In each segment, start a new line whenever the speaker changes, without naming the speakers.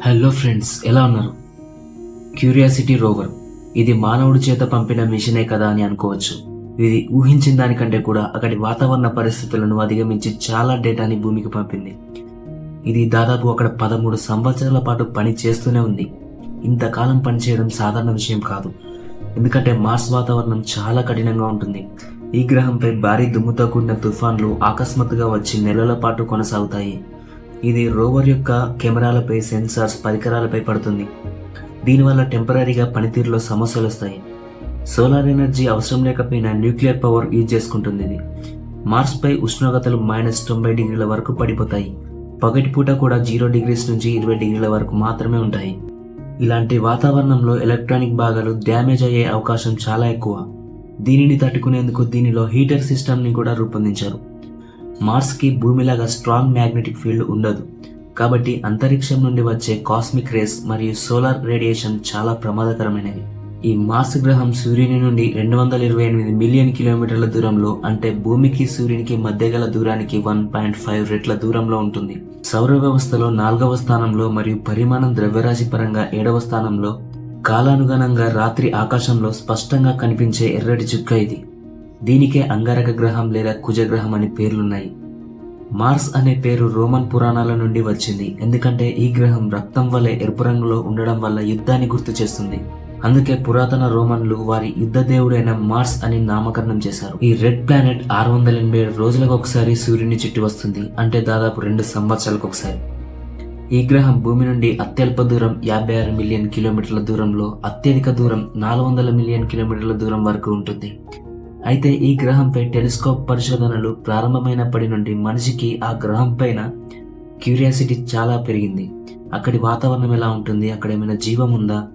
Hello friends ఎలా ఉన్నారు? Curiosity rover ఇది మానవుడి చేత పంపిన మిషనే కదా అని అనుకోవచ్చు. ఇది ఊహించిన దానికంటే కూడా అక్కడి వాతావరణ పరిస్థితులను అధిగమించి చాలా డేటాని భూమికి పంపింది. ఇది దాదాపు అక్కడ పదమూడు సంవత్సరాల పాటు పని చేస్తూనే ఉంది. ఇంతకాలం పనిచేయడం సాధారణ విషయం కాదు. ఎందుకంటే మార్స్ వాతావరణం చాలా కఠినంగా ఉంటుంది. ఈ గ్రహంపై భారీ దుమ్ముతో కూడిన తుఫాన్లు అకస్మాత్తుగా వచ్చి నెలల పాటు కొనసాగుతాయి. ఇది రోవర్ యొక్క కెమెరాలపై సెన్సార్స్ పరికరాలపై పడుతుంది. దీనివల్ల టెంపరీగా పనితీరులో సమస్యలు వస్తాయి. సోలార్ ఎనర్జీ అవసరం లేకపోయినా న్యూక్లియర్ పవర్ యూజ్ చేసుకుంటుంది ఇది. మార్స్పై ఉష్ణోగ్రతలు మైనస్ తొంభై డిగ్రీల వరకు పడిపోతాయి. పగటిపూట కూడా జీరో డిగ్రీస్ నుంచి ఇరవై డిగ్రీల వరకు మాత్రమే ఉంటాయి. ఇలాంటి వాతావరణంలో ఎలక్ట్రానిక్ భాగాలు డ్యామేజ్ అయ్యే అవకాశం చాలా ఎక్కువ. దీనిని తట్టుకునేందుకు దీనిలో హీటర్ సిస్టమ్ని కూడా రూపొందించారు. మార్స్కి భూమిలాగా స్ట్రాంగ్ మ్యాగ్నెటిక్ ఫీల్డ్ ఉండదు. కాబట్టి అంతరిక్షం నుండి వచ్చే కాస్మిక్ రేస్ మరియు సోలార్ రేడియేషన్ చాలా ప్రమాదకరమైనవి. ఈ మార్స్ గ్రహం సూర్యుని నుండి రెండు వందల ఇరవై ఎనిమిది మిలియన్ కిలోమీటర్ల దూరంలో అంటే భూమికి సూర్యునికి మధ్య గల దూరానికి వన్ పాయింట్ ఫైవ్ రెట్ల దూరంలో ఉంటుంది. సౌర వ్యవస్థలో నాలుగవ స్థానంలో మరియు పరిమాణం ద్రవ్యరాశి పరంగా ఏడవ స్థానంలో కాలానుగుణంగా రాత్రి ఆకాశంలో స్పష్టంగా కనిపించే ఎర్రటి చుక్క ఇది. దీనికే అంగారక గ్రహం లేదా కుజగ్రహం అనే పేర్లున్నాయి. మార్స్ అనే పేరు రోమన్ పురాణాల నుండి వచ్చింది. ఎందుకంటే ఈ గ్రహం రక్తం వలె ఎరుపు రంగులో ఉండడం వల్ల యుద్ధాన్ని గుర్తు చేస్తుంది. అందుకే పురాతన రోమన్లు వారి యుద్ధ దేవుడైన మార్స్ అని నామకరణం చేశారు. ఈ రెడ్ ప్లానెట్ ఆరు వందల ఎనభై ఏడు రోజులకు ఒకసారి సూర్యుని చుట్టి వస్తుంది. అంటే దాదాపు రెండు సంవత్సరాలకు ఒకసారి. ఈ గ్రహం భూమి నుండి అత్యల్ప దూరం యాభై ఆరు మిలియన్ కిలోమీటర్ల దూరంలో అత్యధిక దూరం నాలుగు వందల మిలియన్ కిలోమీటర్ల దూరం వరకు ఉంటుంది. అయితే ఈ గ్రహంపై టెలిస్కోప్ పరిశోధనలు ప్రారంభమైనప్పటి నుండి మనిషికి ఆ గ్రహం పైన క్యూరియాసిటీ చాలా పెరిగింది. అక్కడి వాతావరణం ఎలా ఉంటుంది? అక్కడ ఏమైనా జీవం ఉందా?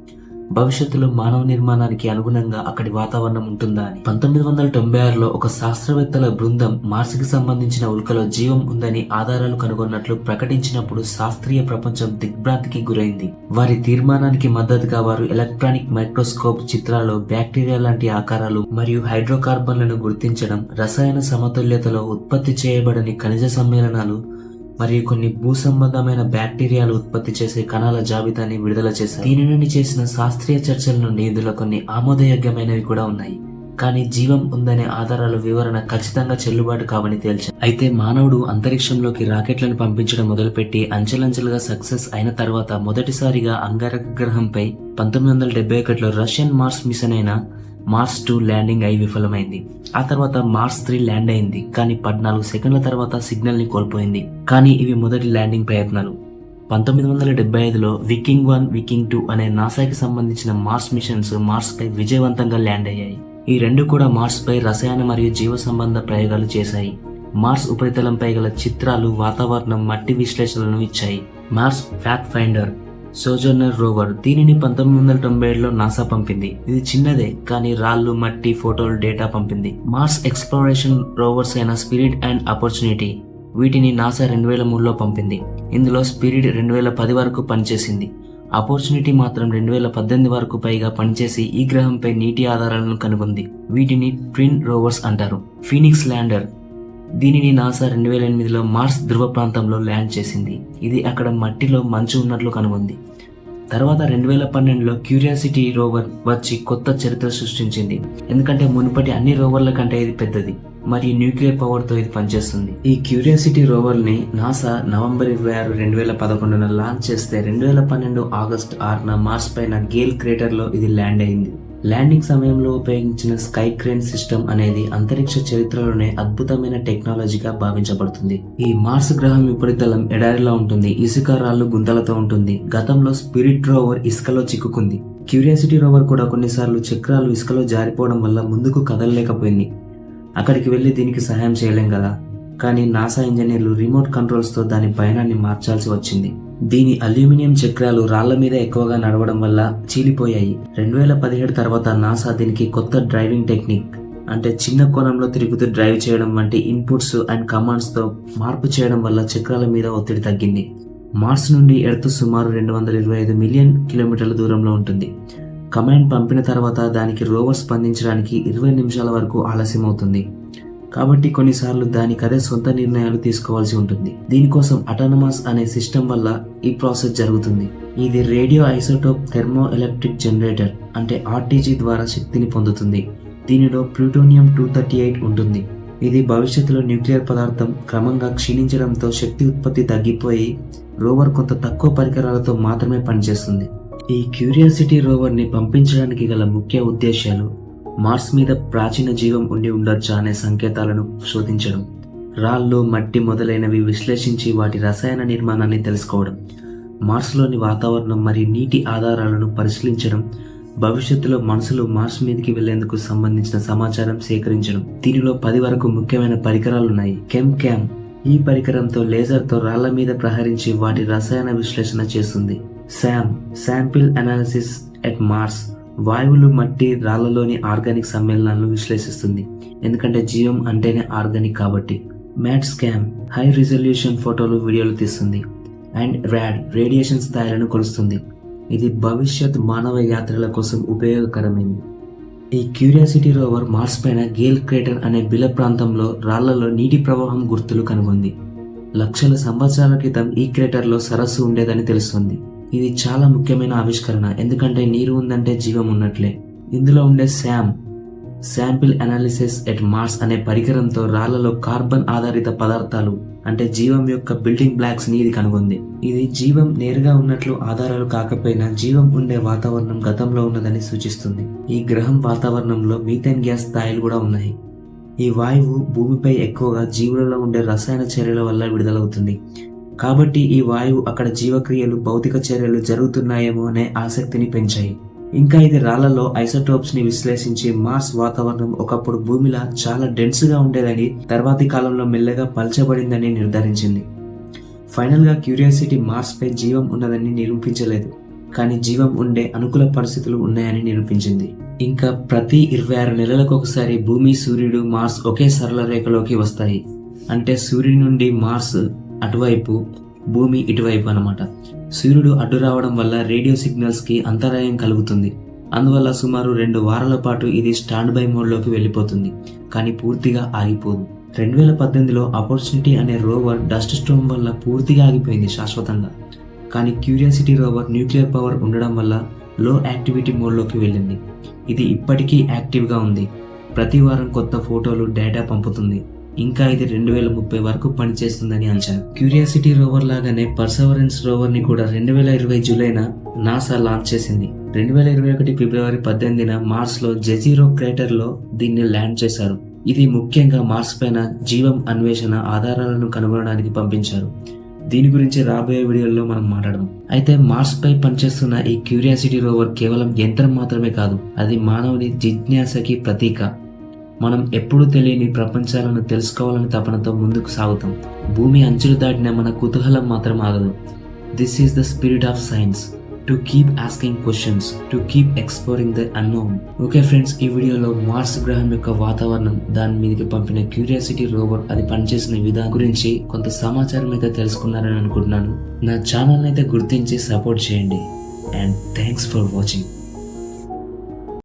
భవిష్యత్తులో మానవ నిర్మాణానికి అనుగుణంగా అక్కడి వాతావరణం ఉంటుందా అని. పంతొమ్మిది వందల తొంభై ఆరులో ఒక శాస్త్రవేత్తల బృందం మార్స్కి సంబంధించిన ఉల్కలో జీవం ఉందని ఆధారాలు కనుగొన్నట్లు ప్రకటించినప్పుడు శాస్త్రీయ ప్రపంచం దిగ్భ్రాంతికి గురైంది. వారి తీర్మానానికి మద్దతుగా వారు ఎలక్ట్రానిక్ మైక్రోస్కోప్ చిత్రాల్లో బ్యాక్టీరియా లాంటి ఆకారాలు మరియు హైడ్రోకార్బన్లను గుర్తించడం రసాయన సమతుల్యతలో ఉత్పత్తి చేయబడని ఖనిజ సమ్మేళనాలు మరియు కొన్ని భూసంబంధమైన బ్యాక్టీరియాలు ఉత్పత్తి చేసే కణాల జాబితాని విడుదల చేశారు. దీని నుండి చేసిన శాస్త్రీయ చర్చల నుండి ఇందులో కొన్ని ఆమోదయోగ్యమైనవి కూడా ఉన్నాయి. కానీ జీవం ఉందనే ఆధారాల వివరణ ఖచ్చితంగా చెల్లుబాటు కావని తేల్చారు. అయితే మానవుడు అంతరిక్షంలోకి రాకెట్లను పంపించడం మొదలుపెట్టి అంచెలంచెలుగా సక్సెస్ అయిన తర్వాత మొదటిసారిగా అంగారక గ్రహంపై పంతొమ్మిది వందల డెబ్బై ఒకటిలో రష్యన్ మార్స్ మిషన్ అయిన మార్స్ టూ ల్యాండింగ్ అయి విఫలమైంది. ఆ తర్వాత మార్స్ త్రీ ల్యాండ్ అయింది. కానీ పద్నాలుగు సెకండ్ల తర్వాత సిగ్నల్ని కోల్పోయింది. కానీ ఇవి మొదటి ల్యాండింగ్ ప్రయత్నాలు. పంతొమ్మిది వందల డెబ్బై ఐదులో వికింగ్ వన్ వికింగ్ టూ అనే నాసాకి సంబంధించిన మార్స్ మిషన్స్ మార్స్ పై విజయవంతంగా ల్యాండ్ అయ్యాయి. ఈ రెండు కూడా మార్స్ పై రసాయన మరియు జీవ సంబంధ ప్రయోగాలు చేశాయి. మార్స్ ఉపరితలంపై గల చిత్రాలు వాతావరణం మట్టి విశ్లేషణలను ఇచ్చాయి. Mars pathfinder Sojourner rover దీనిని పంతొమ్మిది వందల తొంభై ఏడులో నాసా పంపింది. ఇది చిన్నదే కానీ రాళ్ళు మట్టి ఫోటోలు డేటా పంపింది. మార్స్ ఎక్స్ప్లోరేషన్ రోవర్స్ అయిన స్పిరిట్ అండ్ ఆపర్చునిటీ వీటిని నాసా రెండు వేల మూడులో పంపింది. ఇందులో స్పిరిట్ రెండు వేల పది వరకు పనిచేసింది. ఆపర్చునిటీ మాత్రం రెండు వేల పద్దెనిమిది వరకు పైగా పనిచేసి ఈ గ్రహంపై నీటి ఆధారాలను కనుగొంది. వీటిని ట్విన్ రోవర్స్ అంటారు. ఫీనిక్స్ ల్యాండర్ దీనిని నాసా రెండు వేల ఎనిమిదిలో మార్స్ ధృవ ప్రాంతంలో ల్యాండ్ చేసింది. ఇది అక్కడ మట్టిలో మంచు ఉన్నట్లు కనుగొంది. తర్వాత రెండు వేల పన్నెండులో క్యూరియాసిటీ రోవర్ వచ్చి కొత్త చరిత్ర సృష్టించింది. ఎందుకంటే మునుపటి అన్ని రోవర్ల కంటే ఇది పెద్దది. మరియు న్యూక్లియర్ పవర్తో ఇది పనిచేస్తుంది. ఈ క్యూరియాసిటీ రోవర్ని నాసా నవంబర్ ఇరవై ఆరు రెండు వేల పదకొండున లాంచ్ చేస్తే రెండు వేల పన్నెండు ఆగస్ట్ ఆరున మార్స్ పైన గేల్ క్రేటర్లో ఇది ల్యాండ్ అయింది. ల్యాండింగ్ సమయంలో ఉపయోగించిన స్కై క్రేన్ సిస్టమ్ అనేది అంతరిక్ష చరిత్రలోనే అద్భుతమైన టెక్నాలజీగా భావించబడుతుంది. ఈ మార్స్ గ్రహం ఉపరితలం ఎడారిలా ఉంటుంది ఇసుక రాళ్ళు గుంతలతో ఉంటుంది. గతంలో స్పిరిట్ రోవర్ ఇసుకలో చిక్కుకుంది. క్యూరియాసిటీ రోవర్ కూడా కొన్నిసార్లు చక్రాలు ఇసుకలో జారిపోవడం వల్ల ముందుకు కదలలేకపోయింది. అక్కడికి వెళ్ళి దీనికి సహాయం చేయలేం కదా? కానీ నాసా ఇంజనీర్లు రిమోట్ కంట్రోల్స్తో దాని పయనాన్ని మార్చాల్సి వచ్చింది. దీని అల్యూమినియం చక్రాలు రాళ్ళ మీద ఎక్కువగా నడవడం వల్ల చీలిపోయాయి. రెండు వేల పదిహేడు తర్వాత నాసా దీనికి కొత్త డ్రైవింగ్ టెక్నిక్ అంటే చిన్న కోణంలో తిరుగుతూ డ్రైవ్ చేయడం వంటి ఇన్పుట్స్ అండ్ కమాండ్స్తో మార్పు చేయడం వల్ల చక్రాల మీద ఒత్తిడి తగ్గింది. మార్స్ నుండి ఎర్త్ సుమారు రెండు వందల ఇరవై ఐదు మిలియన్ కిలోమీటర్ల దూరంలో ఉంటుంది. కమాండ్ పంపిన తర్వాత దానికి రోవర్ స్పందించడానికి ఇరవై నిమిషాల వరకు ఆలస్యం అవుతుంది కాబట్టి కొన్నిసార్లు దానికదే సొంత నిర్ణయాలు తీసుకోవాల్సి ఉంటుంది. దీనికోసం అటానమస్ అనే సిస్టమ్ వల్ల ఈ ప్రాసెస్ జరుగుతుంది. ఇది radio isotope thermo electric generator అంటే ఆర్టీజీ ద్వారా శక్తిని పొందుతుంది. దీనిలో ప్లూటోనియం టూ థర్టీ ఎయిట్ ఉంటుంది. ఇది భవిష్యత్తులో న్యూక్లియర్ పదార్థం క్రమంగా క్షీణించడంతో శక్తి ఉత్పత్తి తగ్గిపోయి రోవర్ కొంత తక్కువ పరికరాలతో మాత్రమే పనిచేస్తుంది. ఈ క్యూరియాసిటీ రోవర్ని పంపించడానికి గల ముఖ్య ఉద్దేశాలు మార్స్ మీద ప్రాచీన జీవం ఉండి ఉండొచ్చా అనే సంకేతాలను శోధించడం రాళ్ళు మట్టి మొదలైనవి విశ్లేషించి వాటి రసాయన నిర్మాణాన్ని తెలుసుకోవడం మార్స్లోని వాతావరణం మరియు నీటి ఆధారాలను పరిశీలించడం భవిష్యత్తులో మనుషులు మార్స్ మీదకి వెళ్ళేందుకు సంబంధించిన సమాచారం సేకరించడం. దీనిలో పది వరకు ముఖ్యమైన పరికరాలు ఉన్నాయి కెమ్ క్యామ్ ఈ పరికరంతో లేజర్తో రాళ్ళ మీద ప్రహరించి వాటి రసాయన విశ్లేషణ చేస్తుంది. SAM sample analysis at Mars. వాయువులు మట్టి రాళ్ళలోని ఆర్గానిక్ సమ్మేళనాలను విశ్లేషిస్తుంది. ఎందుకంటే జీవం అంటేనే ఆర్గానిక్ కాబట్టి. మ్యాట్ స్కామ్ హై రిజల్యూషన్ ఫోటోలు వీడియోలు తీస్తుంది. అండ్ ర్యాడ్ రేడియేషన్ స్థాయిలను కొలుస్తుంది. ఇది భవిష్యత్ మానవ యాత్రల కోసం ఉపయోగకరమైంది. ఈ క్యూరియాసిటీ రోవర్ మార్స్ పైన గేల్ క్రేటర్ అనే బిల ప్రాంతంలో రాళ్ళలో నీటి ప్రవాహం గుర్తులు కనుగొంది. లక్షల సంవత్సరాల క్రితం ఈ క్రేటర్లో సరస్సు ఉండేదని తెలుస్తుంది. ఇది చాలా ముఖ్యమైన ఆవిష్కరణ. ఎందుకంటే నీరు ఉందంటే జీవం ఉన్నట్లే. ఇందులో ఉండే SAM sample analysis at Mars అనే పరికరంతో రాళ్ళలో కార్బన్ ఆధారిత పదార్థాలు అంటే జీవం యొక్క బిల్డింగ్ బ్లాక్స్ని ఇది కనుగొంది. ఇది జీవం నేరుగా ఉన్నట్లు ఆధారాలు కాకపోయినా జీవం ఉండే వాతావరణం గతంలో ఉన్నదని సూచిస్తుంది. ఈ గ్రహం వాతావరణంలో మీథేన్ గ్యాస్ స్థాయిలు కూడా ఉన్నాయి. ఈ వాయువు భూమిపై ఎక్కువగా జీవులలో ఉండే రసాయన చర్యల వల్ల విడుదలవుతుంది. కాబట్టి ఈ వాయువు అక్కడ జీవక్రియలు భౌతిక చర్యలు జరుగుతున్నాయేమో అనే ఆసక్తిని పెంచాయి. ఇంకా ఇది రాళ్ళలో ఐసోటోప్స్ని విశ్లేషించి మార్స్ వాతావరణం ఒకప్పుడు భూమిలా చాలా డెన్స్గా ఉండేదని తర్వాతి కాలంలో మెల్లగా పల్చబడిందని నిర్ధారించింది. ఫైనల్గా క్యూరియాసిటీ మార్స్ పై జీవం ఉన్నదని నిరూపించలేదు కానీ జీవం ఉండే అనుకూల పరిస్థితులు ఉన్నాయని నిరూపించింది. ఇంకా ప్రతి ఇరవై ఆరు నెలలకు ఒకసారి భూమి సూర్యుడు మార్స్ ఒకే సరళ రేఖలోకి వస్తాయి. అంటే సూర్యుడి నుండి మార్స్ అటువైపు భూమి ఇటువైపు అన్నమాట. సూర్యుడు అడ్డు రావడం వల్ల రేడియో సిగ్నల్స్కి అంతరాయం కలుగుతుంది. అందువల్ల సుమారు రెండు వారాల పాటు ఇది స్టాండ్ బై మోడ్లోకి వెళ్ళిపోతుంది. కానీ పూర్తిగా ఆగిపోదు. రెండు వేల పద్దెనిమిదిలో ఆపర్చునిటీ అనే రోవర్ డస్ట్ స్టోమ్ వల్ల పూర్తిగా ఆగిపోయింది శాశ్వతంగా. కానీ క్యూరియాసిటీ రోవర్ న్యూక్లియర్ పవర్ ఉండడం వల్ల లో యాక్టివిటీ మోడ్లోకి వెళ్ళింది. ఇది ఇప్పటికీ యాక్టివ్గా ఉంది. ప్రతి వారం కొత్త ఫోటోలు డేటా పంపుతుంది. ఇంకా ఇది రెండు వేల ముప్పై వరకు పనిచేస్తుందని అంచనా. క్యూరియాసిటీ రోవర్ లాగానే పర్సవరెన్స్ రోవర్ని కూడా రెండు వేల ఇరవై జూలైన నాసా లాంచ్ చేసింది. రెండు వేల ఇరవై ఒకటి ఫిబ్రవరి పద్దెనిమిదిన మార్స్లో జెజీరో క్రేటర్లో దీన్ని ల్యాండ్ చేశారు. ఇది ముఖ్యంగా మార్స్ పైన జీవం అన్వేషణ ఆధారాలను కనుగొనడానికి పంపించారు. దీని గురించి రాబోయే వీడియోలో మనం మాట్లాడదాం. అయితే మార్స్ పై పనిచేస్తున్న ఈ క్యూరియాసిటీ రోవర్ కేవలం యంత్రం మాత్రమే కాదు అది మానవుని జిజ్ఞాసకి ప్రతీక. మనం ఎప్పుడూ తెలియని ప్రపంచాలను తెలుసుకోవాలని తపనతో ముందుకు సాగుతాం. భూమి అంచులు దాటిన మన కుతూహలం మాత్రం ఆగదు. This is the spirit of science to keep asking questions to keep exploring the unknown okay friends ఈ వీడియోలో మార్స్ గ్రహం యొక్క వాతావరణం దాని మీదకి పంపిన క్యూరియాసిటీ రోబోట్ అది పనిచేసిన విధానం గురించి కొంత సమాచారం అయితే తెలుసుకున్నారని అనుకుంటున్నాను. నా ఛానల్ అయితే గుర్తించి సపోర్ట్ చేయండి. And thanks for watching